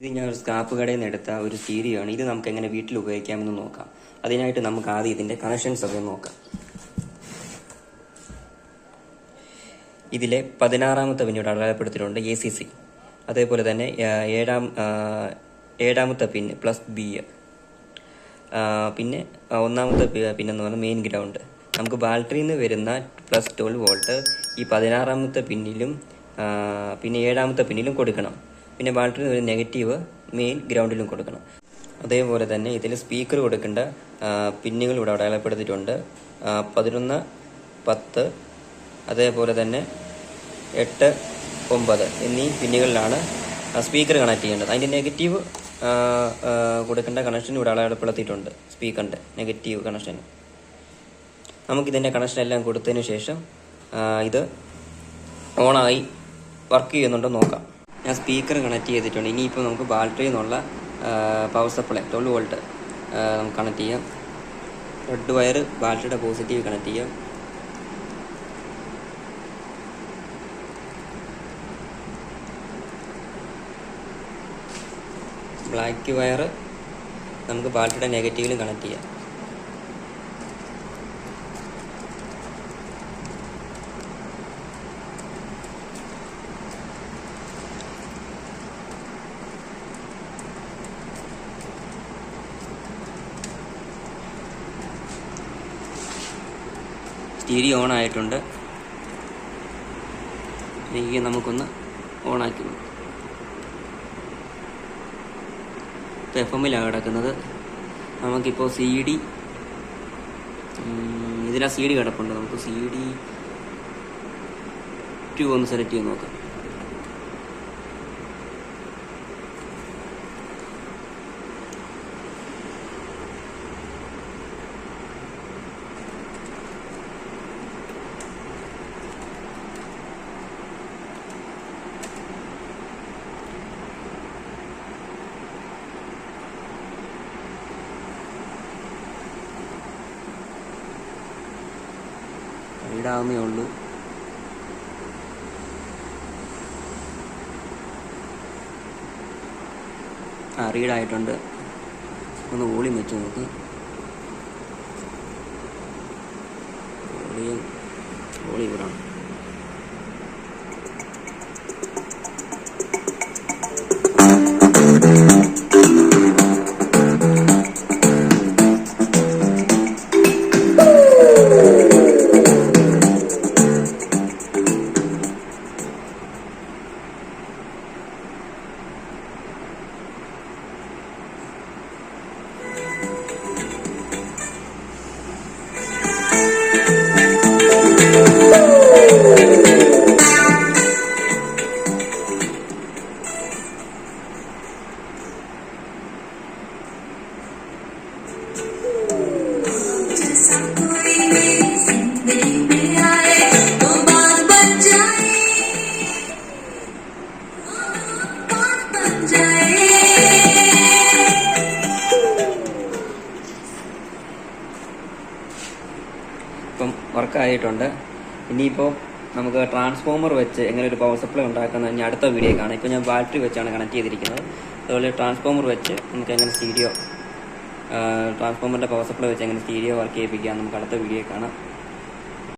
ഇത് ഞാൻ ഒരു സ്ക്രാപ്പ് കടയിൽ നിന്ന് എടുത്ത ഒരു സീരിയാണ് ഇത് നമുക്ക് എങ്ങനെ വീട്ടിൽ ഉപയോഗിക്കാമെന്ന് നോക്കാം. അതിനായിട്ട് നമുക്ക് ആദ്യം ഇതിന്റെ കണക്ഷൻസ് ഒക്കെ നോക്കാം. ഇതിലെ പതിനാറാമത്തെ പിന്നോട് അടയാളപ്പെടുത്തിയിട്ടുണ്ട് എ സി സി അതേപോലെ തന്നെ ഏഴാം ഏഴാമത്തെ പിൻ പ്ലസ് ബി പിന്നെ ഒന്നാമത്തെ പിന്നെന്ന് പറഞ്ഞാൽ മെയിൻ ഗ്രൗണ്ട് നമുക്ക് ബാറ്ററിയിൽ നിന്ന് വരുന്ന പ്ലസ് ട്വൽവ് വോൾട്ട് ഈ പതിനാറാമത്തെ പിന്നിലും പിന്നെ ഏഴാമത്തെ പിന്നിലും കൊടുക്കണം. പിന്നെ ബാറ്ററി ഒരു നെഗറ്റീവ് മെയിൻ ഗ്രൗണ്ടിലും കൊടുക്കണം. അതേപോലെ തന്നെ ഇതിൽ സ്പീക്കർ കൊടുക്കേണ്ട പിന്നുകൾ ഇവിടെ അടയാളപ്പെടുത്തിയിട്ടുണ്ട്. പതിനൊന്ന് പത്ത് അതേപോലെ തന്നെ എട്ട് ഒമ്പത് എന്നീ പിന്നുകളിലാണ് സ്പീക്കർ കണക്ട് ചെയ്യേണ്ടത്. അതിന്റെ നെഗറ്റീവ് കൊടുക്കേണ്ട കണക്ഷൻ ഇവിടെ അടയാളപ്പെടുത്തിയിട്ടുണ്ട് സ്പീക്കറിന്റെ നെഗറ്റീവ് കണക്ഷൻ നമുക്കിതിന്റെ കണക്ഷൻ എല്ലാം കൊടുത്തതിന് ശേഷം ഇത് ഓണായി വർക്ക് ചെയ്യുന്നുണ്ടോ നോക്കാം. ഞാൻ സ്പീക്കർ കണക്ട് ചെയ്തിട്ടുണ്ട്. ഇനിയിപ്പോൾ നമുക്ക് ബാറ്ററിയിൽ നിന്നുള്ള പവർ സപ്ലൈ ട്വൽവ് വോൾട്ട് നമുക്ക് കണക്ട് ചെയ്യാം. റെഡ് വയർ ബാറ്ററിയുടെ പോസിറ്റീവ് കണക്ട് ചെയ്യാം. ബ്ലാക്ക് വയർ നമുക്ക് ബാറ്ററിയുടെ നെഗറ്റീവിലും കണക്ട് ചെയ്യാം. സ്റ്റീരിയോ ഓൺ ആയിട്ടുണ്ട് ഈ നമുക്കൊന്ന് ഓണാക്കി എഫ് എമ്മിലാണ് കിടക്കുന്നത്. നമുക്കിപ്പോൾ സി ഡി ഇതിലാ സി ഡി കിടപ്പുണ്ട്. നമുക്ക് സി ഡി ടു ഒന്ന് സെലക്ട് ചെയ്ത് നോക്കാം. റീഡാവുന്നേ ഉള്ളൂ. ആ റീഡായിട്ടുണ്ട്. ഒന്ന് വോളിയം വെച്ച് നോക്ക്. വോളിയം വോളിയം ഇവിടാണ് ഇപ്പം വർക്കായിട്ടുണ്ട് ഇനിയിപ്പോൾ നമുക്ക് ട്രാൻസ്ഫോമർ വെച്ച് എങ്ങനെ ഒരു പവർ സപ്ലൈ ഉണ്ടാക്കുന്ന ഇനി അടുത്ത വീഡിയോ കാണാം. ഇപ്പോൾ ഞാൻ ബാറ്ററി വെച്ചാണ് കണക്ട് ചെയ്തിരിക്കുന്നത്. അതുപോലെ ട്രാൻസ്ഫോമർ വെച്ച് നമുക്ക് എങ്ങനെ സ്റ്റീരിയോ ട്രാൻസ്ഫോമറിന്റെ പവർ സപ്ലൈ വെച്ച് എങ്ങനെ സ്റ്റീരിയോ വർക്ക് ചെയ്യിപ്പിക്കാം നമുക്ക് അടുത്ത വീഡിയോ കാണാം.